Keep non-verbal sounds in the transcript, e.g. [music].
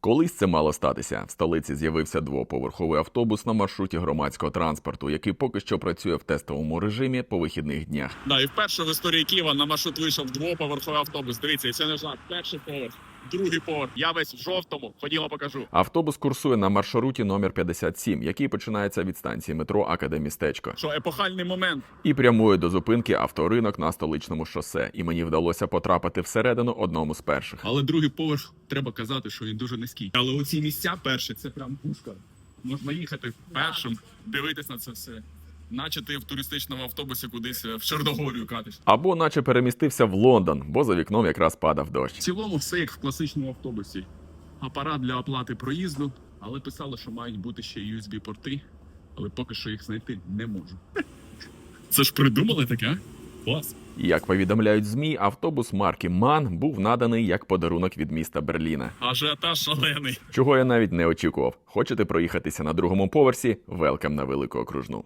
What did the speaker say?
Колись це мало статися. В столиці з'явився двоповерховий автобус на маршруті громадського транспорту, який поки що працює в тестовому режимі по вихідних днях. Да, і вперше в історії Києва на маршрут вийшов двоповерховий автобус. Дивіться, це не жарт. Перший поверх, другий поверх. Я весь в жовтому. Ходімо, покажу. Автобус курсує на маршруті номер 57, який починається від станції метро Академістечко. Що епохальний момент. і прямує до зупинки авторинок на столичному шосе. І мені вдалося потрапити всередину одному з перших. Але другий поверх треба казати, що він дуже низький. Але оці місця перші це прям пушка. Можна їхати першим, дивитись на це все. Наче ти в туристичному автобусі кудись е, в Чорногорію катиш. Або наче перемістився в Лондон, бо за вікном якраз падав дощ. В цілому все як в класичному автобусі. Апарат для оплати проїзду, але писали, що мають бути ще USB-порти, але поки що їх знайти не можу. [laughs] Це ж придумали таке? а? Клас. Як повідомляють змі, автобус марки Ман був наданий як подарунок від міста Берліна. Ажіотаж шалений. Чого я навіть не очікував. Хочете проїхатися на другому поверсі? Велкам на велику окружну.